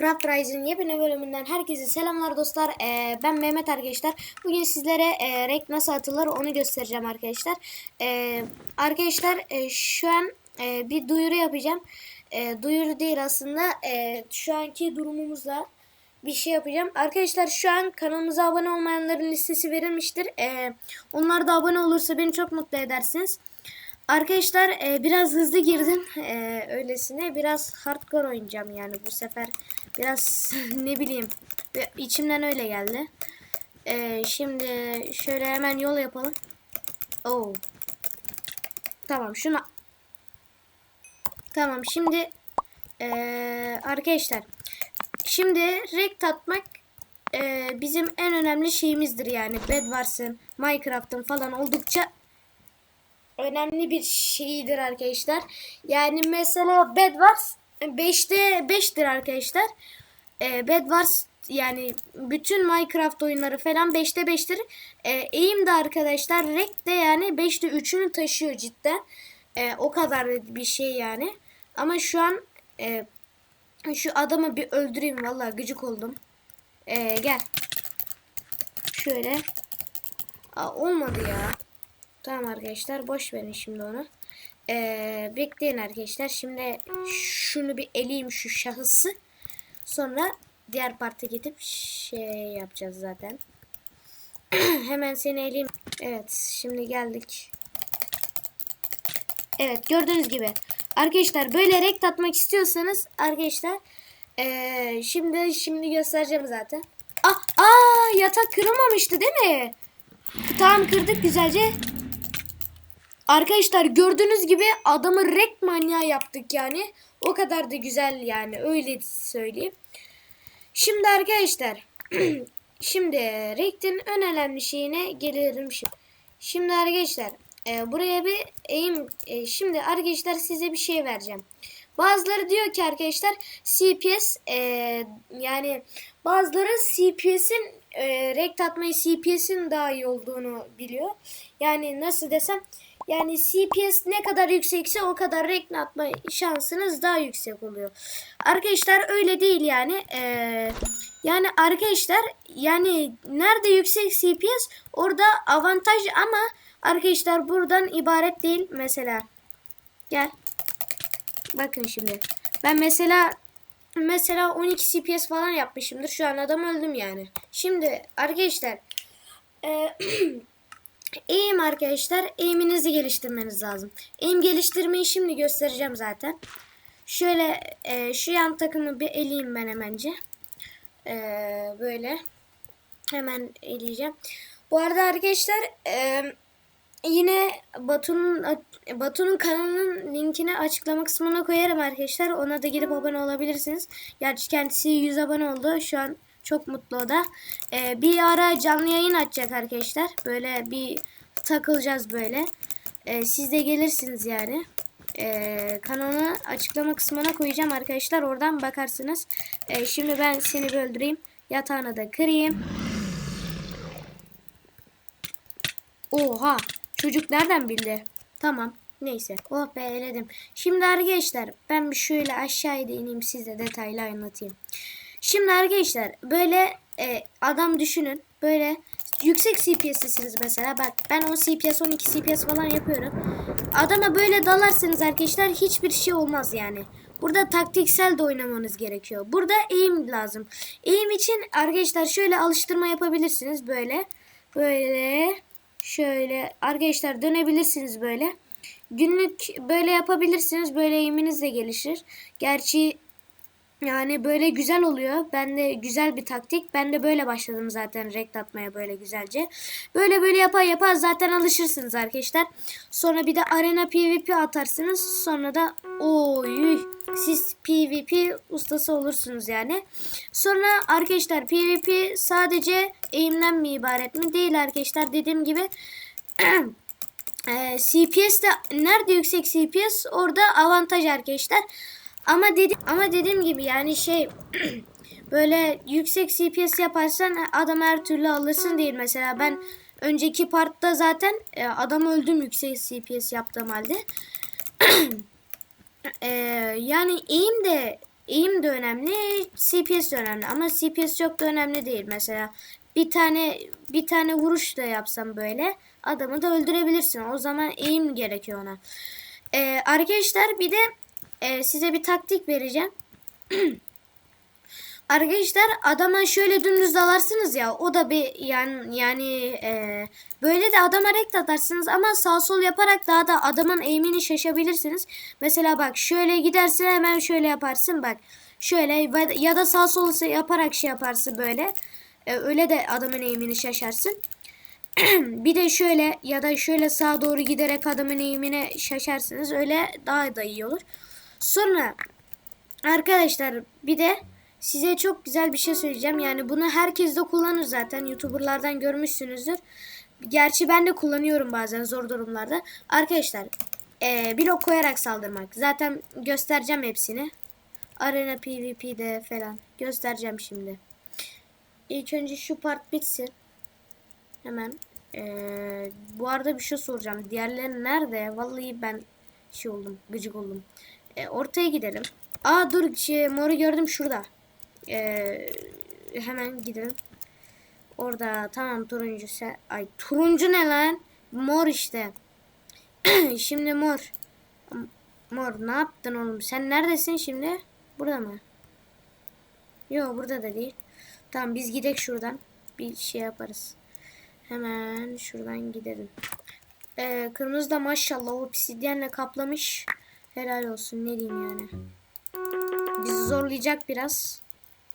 Craft Rise'ın yepyeni bölümünden herkese selamlar dostlar. Ee, ben Mehmet arkadaşlar. Bugün sizlere e, renk nasıl atılır onu göstereceğim arkadaşlar. Ee, arkadaşlar e, şu an e, bir duyuru yapacağım. E, duyuru değil aslında. E, şu anki durumumuzla bir şey yapacağım. Arkadaşlar şu an kanalımıza abone olmayanların listesi verilmiştir. E, onlar da abone olursa beni çok mutlu edersiniz. Arkadaşlar e, biraz hızlı girdim e, öylesine biraz hardcore oynayacağım yani bu sefer biraz ne bileyim içimden öyle geldi. E, şimdi şöyle hemen yol yapalım. Oo. Tamam şunu Tamam şimdi e, arkadaşlar şimdi rekt atmak e, bizim en önemli şeyimizdir yani Bedwars'ın Minecraft'ın falan oldukça önemli bir şeyidir arkadaşlar. Yani mesela Bedwars 5'te 5'tir arkadaşlar. Ee, Bedwars yani bütün Minecraft oyunları falan 5'te 5'tir. Ee, Aim de arkadaşlar Rek de yani 5'te 3'ünü taşıyor cidden. Ee, o kadar bir şey yani. Ama şu an e, şu adamı bir öldüreyim vallahi gıcık oldum. Ee, gel. Şöyle. Aa, olmadı ya. Tamam arkadaşlar boş verin şimdi onu. Ee, bekleyin arkadaşlar. Şimdi şunu bir eleyeyim şu şahısı. Sonra diğer parti gidip şey yapacağız zaten. Hemen seni eleyeyim. Evet şimdi geldik. Evet gördüğünüz gibi. Arkadaşlar böyle renk atmak istiyorsanız arkadaşlar ee, şimdi şimdi göstereceğim zaten. Ah, aa yatak kırılmamıştı değil mi? Tamam kırdık güzelce. Arkadaşlar gördüğünüz gibi adamı rek manyağı yaptık yani. O kadar da güzel yani öyle söyleyeyim. Şimdi arkadaşlar şimdi rektin en önemli şeyine gelelim şimdi. Şimdi arkadaşlar e, buraya bir eğim e, şimdi arkadaşlar size bir şey vereceğim. Bazıları diyor ki arkadaşlar CPS e, yani bazıları CPS'in e, rekt atmayı CPS'in daha iyi olduğunu biliyor. Yani nasıl desem yani CPS ne kadar yüksekse o kadar renk atma şansınız daha yüksek oluyor. Arkadaşlar öyle değil yani. Ee, yani arkadaşlar yani nerede yüksek CPS orada avantaj ama arkadaşlar buradan ibaret değil. Mesela gel. Bakın şimdi. Ben mesela mesela 12 CPS falan yapmışımdır. Şu an adam öldüm yani. Şimdi arkadaşlar eee Eğim arkadaşlar. Eğiminizi geliştirmeniz lazım. Eğim geliştirmeyi şimdi göstereceğim zaten. Şöyle e, şu yan takımı bir eleyeyim ben hemence. E, böyle. Hemen eleyeceğim. Bu arada arkadaşlar e, yine Batu'nun Batu'nun kanalının linkini açıklama kısmına koyarım arkadaşlar. Ona da girip abone olabilirsiniz. Gerçi kendisi 100 abone oldu. Şu an çok mutlu o da. Ee, bir ara canlı yayın açacak arkadaşlar. Böyle bir takılacağız böyle. Ee, siz de gelirsiniz yani. Ee, kanalı açıklama kısmına koyacağım arkadaşlar. Oradan bakarsınız. Ee, şimdi ben seni bir öldüreyim. Yatağını da kırayım. Oha. Çocuk nereden bildi? Tamam. Neyse. Oh be eledim. Şimdi arkadaşlar ben bir şöyle aşağıya ineyim size detaylı anlatayım. Şimdi arkadaşlar böyle e, adam düşünün. Böyle yüksek CPS'lisiniz mesela. Bak ben 10 CPS 12 CPS falan yapıyorum. Adama böyle dalarsanız arkadaşlar hiçbir şey olmaz yani. Burada taktiksel de oynamanız gerekiyor. Burada eğim lazım. Eğim için arkadaşlar şöyle alıştırma yapabilirsiniz böyle. Böyle şöyle arkadaşlar dönebilirsiniz böyle. Günlük böyle yapabilirsiniz. Böyle eğiminiz de gelişir. Gerçi yani böyle güzel oluyor. Ben de güzel bir taktik. Ben de böyle başladım zaten rekt atmaya böyle güzelce. Böyle böyle yapar yapar zaten alışırsınız arkadaşlar. Sonra bir de arena PvP atarsınız. Sonra da oy siz PvP ustası olursunuz yani. Sonra arkadaşlar PvP sadece eğimden mi ibaret mi? Değil arkadaşlar. Dediğim gibi CPS de nerede yüksek CPS orada avantaj arkadaşlar. Ama dedim ama dediğim gibi yani şey böyle yüksek CPS yaparsan adam her türlü alırsın değil mesela ben önceki partta zaten e, adam öldüm yüksek CPS yaptığım halde. e, yani eğim de eğim de önemli, CPS de önemli ama CPS çok da önemli değil. Mesela bir tane bir tane vuruş da yapsam böyle adamı da öldürebilirsin. O zaman eğim gerekiyor ona. Ee, arkadaşlar bir de e, size bir taktik vereceğim. Arkadaşlar adama şöyle dümdüz dalarsınız ya o da bir yani yani e, böyle de adama rekt atarsınız ama sağ sol yaparak daha da adamın eğimini şaşabilirsiniz. Mesela bak şöyle giderse hemen şöyle yaparsın bak şöyle ya da sağ sol yaparak şey yaparsın böyle E, öyle de adamın eğimini şaşarsın. bir de şöyle ya da şöyle sağa doğru giderek adamın eğimine şaşarsınız öyle daha da iyi olur. Sonra Arkadaşlar bir de size çok güzel bir şey söyleyeceğim. Yani bunu herkes de kullanır zaten. Youtuberlardan görmüşsünüzdür. Gerçi ben de kullanıyorum bazen zor durumlarda. Arkadaşlar eee blok koyarak saldırmak. Zaten göstereceğim hepsini. Arena PvP'de falan. Göstereceğim şimdi. İlk önce şu part bitsin. Hemen. Eee, bu arada bir şey soracağım. Diğerleri nerede? Vallahi ben şey oldum. Gıcık oldum. E, ortaya gidelim. Aa dur şey, moru gördüm şurada. E, hemen gidelim. Orada tamam turuncu se ay turuncu ne lan? Mor işte. şimdi mor. Mor ne yaptın oğlum? Sen neredesin şimdi? Burada mı? Yok burada da değil. Tamam biz gidek şuradan. Bir şey yaparız. Hemen şuradan gidelim. Ee, kırmızı da maşallah obsidyenle kaplamış. Helal olsun ne diyeyim yani. Bizi zorlayacak biraz.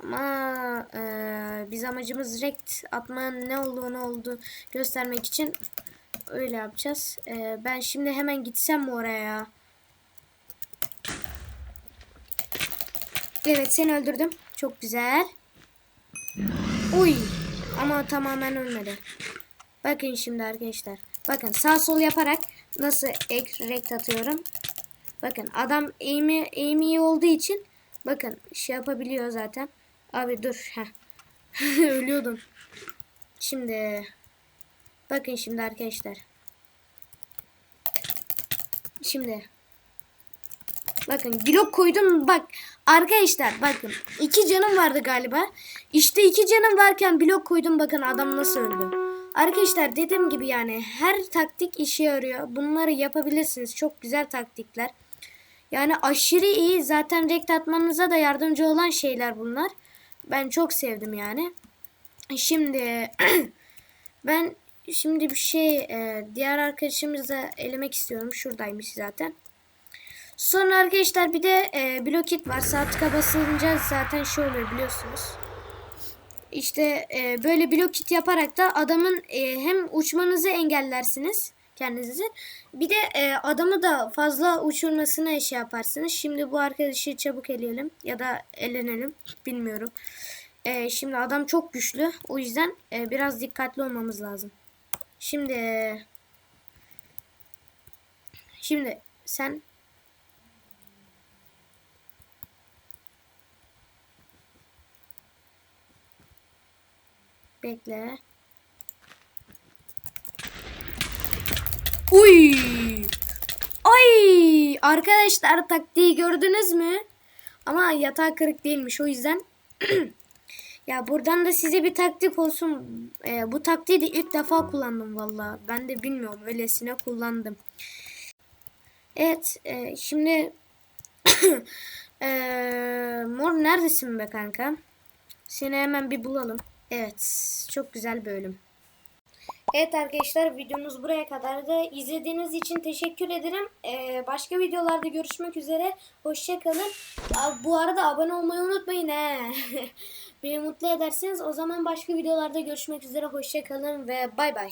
Ama e, biz amacımız rekt atmanın ne olduğunu oldu göstermek için öyle yapacağız. E, ben şimdi hemen gitsem mi oraya ya? Evet seni öldürdüm. Çok güzel. Uy. Ama tamamen ölmedi. Bakın şimdi arkadaşlar. Bakın sağ sol yaparak nasıl ek rekt atıyorum. Bakın adam eğimi, eğimi iyi olduğu için bakın şey yapabiliyor zaten. Abi dur. Ölüyordum. Şimdi bakın şimdi arkadaşlar. Şimdi bakın blok koydum bak arkadaşlar bakın iki canım vardı galiba. İşte iki canım varken blok koydum bakın adam nasıl öldü. Arkadaşlar dediğim gibi yani her taktik işe yarıyor. Bunları yapabilirsiniz. Çok güzel taktikler. Yani aşırı iyi. Zaten rekt atmanıza da yardımcı olan şeyler bunlar. Ben çok sevdim yani. Şimdi ben şimdi bir şey e, diğer arkadaşımızı da elemek istiyorum. Şuradaymış zaten. Sonra arkadaşlar bir de e, blokit var. Sağ tıka basınca zaten şey oluyor biliyorsunuz. İşte e, böyle blokit yaparak da adamın e, hem uçmanızı engellersiniz kendinizi. Bir de e, adamı da fazla uçurmasına şey yaparsınız. Şimdi bu arkadaşı çabuk eleyelim ya da elenelim bilmiyorum. E, şimdi adam çok güçlü. O yüzden e, biraz dikkatli olmamız lazım. Şimdi şimdi sen bekle. Uy! Ay! Arkadaşlar taktiği gördünüz mü? Ama yatağı kırık değilmiş o yüzden. ya buradan da size bir taktik olsun. Ee, bu taktiği de ilk defa kullandım valla. Ben de bilmiyorum öylesine kullandım. Evet e, şimdi e, mor neredesin be kanka? Seni hemen bir bulalım. Evet çok güzel bölüm. Evet arkadaşlar videomuz buraya kadar da izlediğiniz için teşekkür ederim. Ee, başka videolarda görüşmek üzere. Hoşçakalın. Bu arada abone olmayı unutmayın he. Beni mutlu edersiniz. O zaman başka videolarda görüşmek üzere. Hoşçakalın ve bay bay.